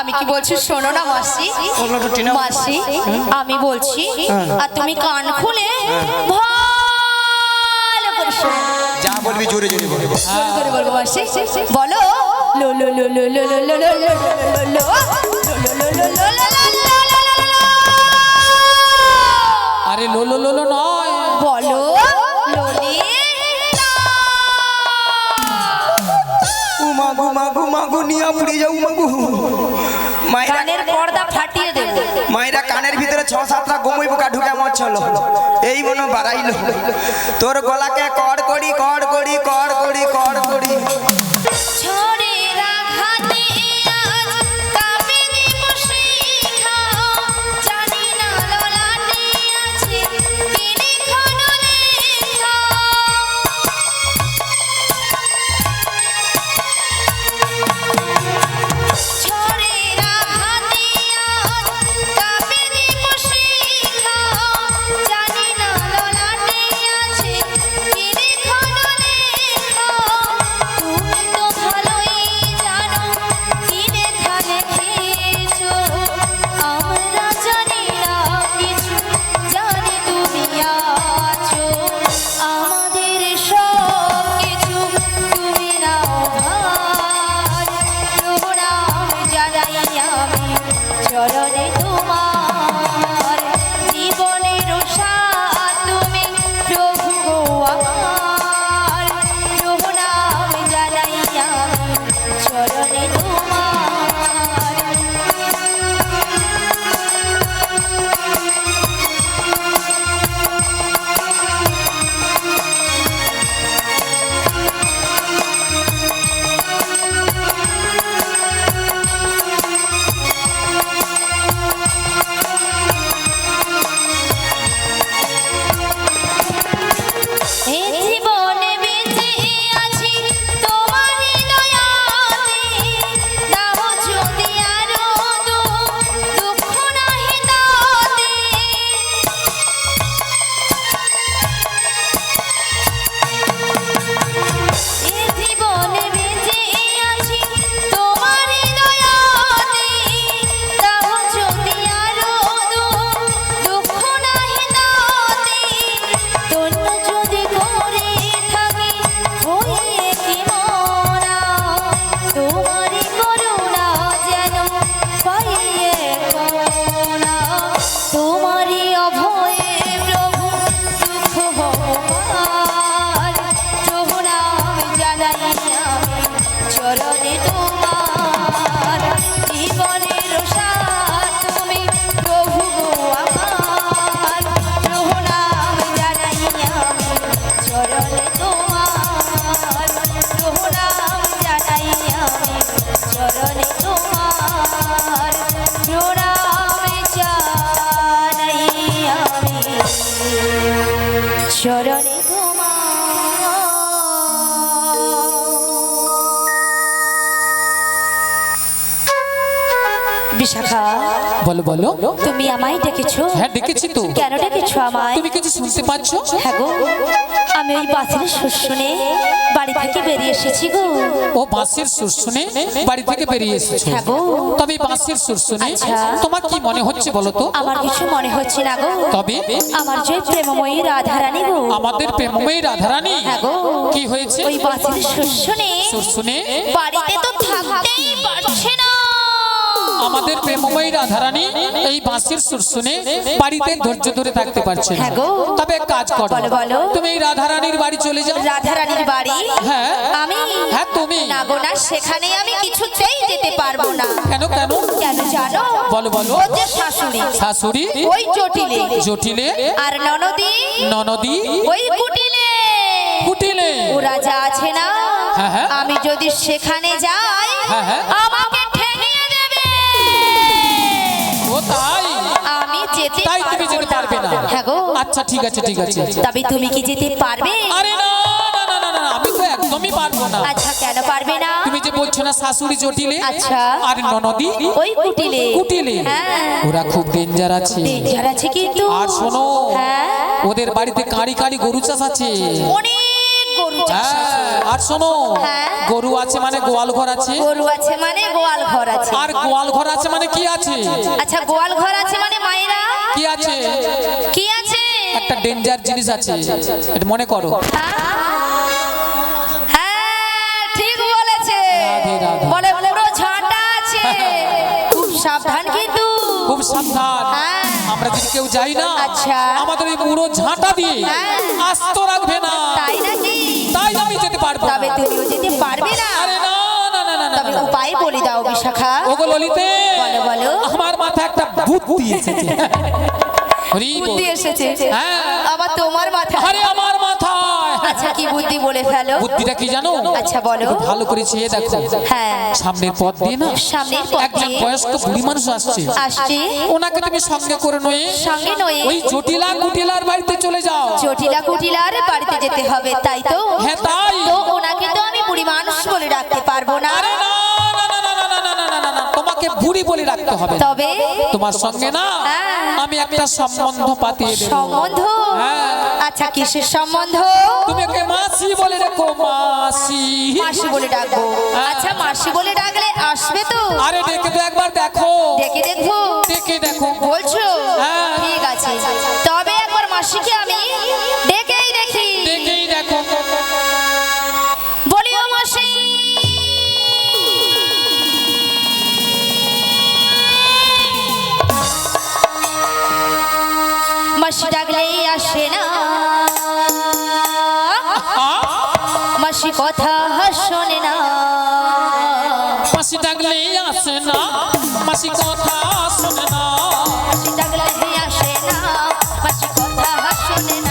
আমি কি বলছি শোনো না মাসি। মাসি আমি বলছি আর তুমি কান খুলে ভালো করে শোনো। যা বলবি জোরে জোরে বলব করে বলব মাসি। বলো। লো লো লো লো লো লো লো লো লো লো লো লো লো লো লো লো লো লো আরে লোলো লোলো নয়। বলো। উমাগু মাগু মাগু নিয়া পুড়ে যাও মাগু। কানের পর্দা ফাটিয়ে দেব। মায়েরা কানের ভিতরে ছ সাতটা গমই পোকা ঢুকে মরছিল এই মনে বাড়াইল। তোর গলাকে কড় করি কড় করি কড় করি কড় করি llorona. বিশাখা। বলো বলো। তুমি আমায় ডেকেছো। হ্যাঁ ডেকেছি তো। কেন ডেকেছো আমায়? তুমি কিছু শুনতে পাচ্ছ? হ্যাঁ গো আমি ওই বাতিল সুর শুনে বাড়ি থেকে বেরিয়ে এসেছি গো। ও বাঁশের সুর শুনে বাড়ি থেকে বেরিয়ে এসেছ? হ্যাঁ গো। তবে সুর শুনে আচ্ছা। তোমার কি মনে হচ্ছে বলো তো? আমার কিছু মনে হচ্ছে না গো। তবে? আমার যে প্রেমময়ী রাধারানী গো। আমাদের প্রেমময়ী রাধারানী? হ্যাঁ গো। কি হয়েছে? ওই বাতিল সুর শুনে সুর শুনে বাড়িতে তো থাকতেই পারছে না। আমাদের প্রেমময়ী রাধারানী এই বাঁশের সুর শুনে বাড়িতে ধৈর্য ধরে থাকতে পারছে না হ্যাঁ তবে এক কাজ করো। তুমি এই রাধারানীর বাড়ি চলে যাও। রাধারানীর বাড়ি? হ্যাঁ। আমি? হ্যাঁ, তুমি। না গো না সেখানে আমি কিছুতেই যেতে পারব না। কেন কেন? কেন জানো? বলো, বলো। ও যে শাশুড়ি। শাশুড়ি? ওই জটিলে। জটিলে? আর ননদি? ননদি? ওই কুটিলে। কুটিলে। ওরা যা আছে না হ্যাঁ, হ্যাঁ। আমি যদি সেখানে যাই। আমাকে তাই? আমি যেতে তাই তুমি যেতে পারবে না। হ্যাঁ গো। আচ্ছা ঠিক আছে ঠিক আছে তবে তুমি কি যেতে পারবে? আরে না না না না, না আমি তো একদমই পারব না। আচ্ছা কেন পারবে না? তুমি যে বলছো না শাশুড়ি জটিলে আচ্ছা। আর ননদি? ওই কুটিলে। কুটিলে। হ্যাঁ। ওরা খুব ডেঞ্জার আছে। ডেঞ্জার আছে কিন্তু। আর শোনো হ্যাঁ। ওদের বাড়িতে কাঁড়ি কাঁড়ি গরু চাষ আছে। অনেক গরু গরু চাষ আছে। হ্যাঁ, আর শোনো হ্যাঁ। গরু আছে মানে গোয়াল ঘর আছে? গরু আছে মানে গোয়াল ঘর আছে। আর গোয়াল ঘর আছে মানে কি আছে? আচ্ছা গোয়াল ঘর আছে মানে মায়েরা? কি আছে? কি আছে? একটা ডেঞ্জার জিনিস আছে। এটা মনে করো। হ্যাঁ ঠিক বলেছে। বলে পুরো ঝাঁটা আছে। খুব সাবধান কিন্তু। খুব সাবধান। হ্যাঁ। আমরা যদি কেউ যাই না আচ্ছা। আমাদের এই পুরো ঝাঁটা দিয়ে হ্যাঁ। আস্ত রাখবে না তাই নাকি তাই আমি যেতে পারব তবে তুমিও যেতে পারবে না আরে না না না না তবে উপায় বলে দাও বিশাখা ওগো ললিতে বলো, বলো। আমার মাথা একটা বুদ্ধি এসেছে হরি বল। বুদ্ধি এসেছে হ্যাঁ। আবার তোমার মাথা আরে আমার মাথায় আচ্ছা কি বুদ্ধি বলে ফেলো? বুদ্ধিটা কি জানো? আচ্ছা বলো। ভালো করে চেয়ে দেখো। হ্যাঁ। সামনের পথ দিয়ে না? সামনের পথ একজন বয়স্ক বুড়ি মানুষ আসছে। আসছে। ওনাকে তুমি সঙ্গে করে নয়ে। সঙ্গে নয়ে। ওই জটিলা কুটিলার বাড়িতে চলে যাও। জটিলা কুটিলার বাড়িতে যেতে হবে তাই তো? হ্যাঁ তাই। তো ওনাকে তো আমি বুড়ি মানুষ বলে ডাকতে পারব না। আরে না! তোমাকে বুড়ি বলে রাখতে হবে। তবে তোমার সঙ্গে না হ্যাঁ। আমি একটা সম্বন্ধ পাতিয়ে দেব। সম্বন্ধ? হ্যাঁ। আচ্ছা কিসের সম্বন্ধ? তুমি ওকে মাসি বলে রাখো মাসি। মাসি বলে ডাকবো। আচ্ছা মাসি বলে ডাকলে আসবে তো? আরে ডেকে তো একবার দেখো। ডেকে দেখব। ডেকে দেখো। বলছো? হ্যাঁ। কথা শোনে না। পাশে ডাকলেই আসে না। মাসি কথা শোনে না। পাশে ডাকলেই আসে না। মাসি কথা শোনে না।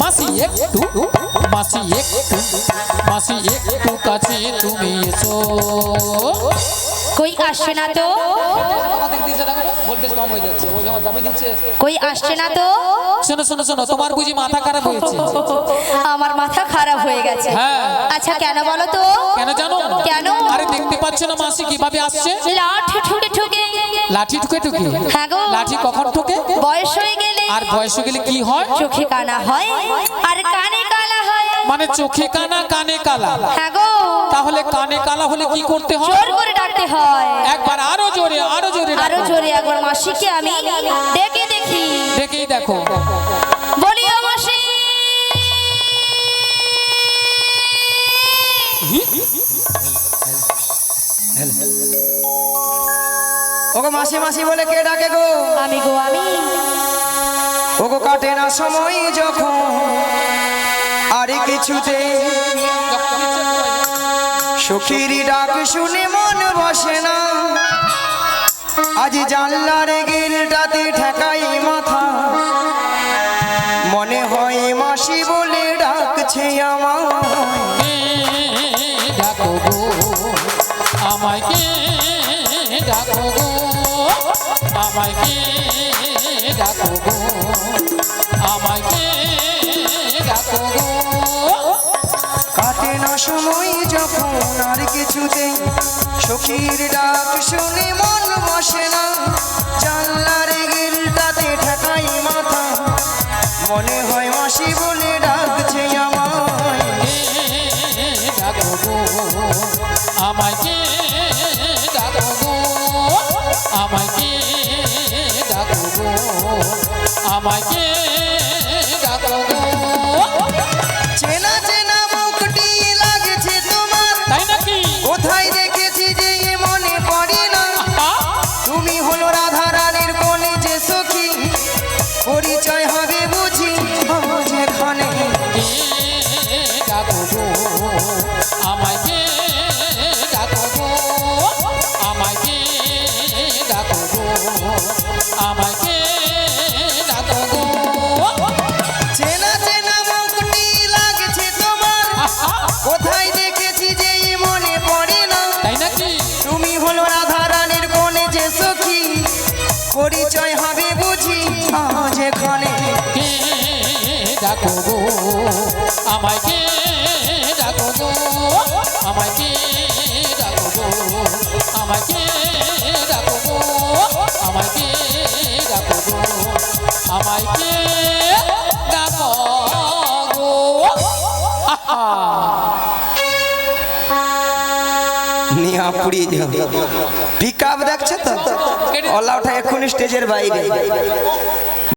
মাসি একটু মাসি একটু মাসি একটু কাছে তুমি এসো। আসছে না তো? কই আসছে না তো? শোনো শোনো শোনো তোমার বুঝি মাথা খারাপ হয়েছে আমার মাথা খারাপ হয়ে গেছে। হ্যাঁ। আচ্ছা কেন বলো তো? কেন জানো? কেন? আরে দেখতে পাচ্ছ না মাসি কীভাবে আসছে? লাঠি ঠুকে ঠুকে। লাঠি ঠুকে ঠুকে? হ্যাঁ গো। লাঠি কখন ঠুকে? বয়স হয়ে গেলে। আর বয়স হয়ে গেলে কি হয়? চোখে কানা হয়। আর কানে কালা মানে চোখে কানা কানে কালা। হ্যাঁ গো। তাহলে কানে কালা হলে কি করতে হয়? জোর করে ডাকতে হয়। একবার আরও জোরে আরও জোরে আরও জোরে একবার মাসিকে আমি ডেকে দেখি। দেখেই দেখো। বলি ও মাসি। ওগো মাসি মাসি বলে কে ডাকে গো? আমি গো আমি। ওগো কাটে না সময় যখন। আরে কিছুতে। সখীর ডাক শুনে মন বসে না। আজ জানলার গিলটাতে ঠেকাই সময় যখন আর কিছুতে সখীর ডাক শুনে মন বসে না, জানলার গিলটাতে ঠেকাই মাথা। মনে হয় মাসি বলে ডাকছে আমায়। কে ডাকো গো আমায় কে ডাকো গো আমায় কে ডাকো গো আমায় কে ডাকো গো আমায় কে ডাকো গো আমায় কে ডাকো গো আমায় কে ডাকো গো। নিয়া পুড়িয়ে পিক আপ দেখছে তো? অলা ওঠা এক্ষুনি স্টেজের বাইরে।